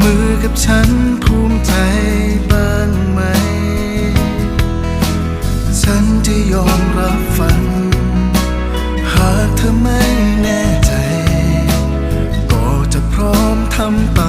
มือกับฉันภูมิใจบ้างไหม ฉันจะยอมรับฝัน หากเธอไม่แน่ใจ ก็จะพร้อมทำต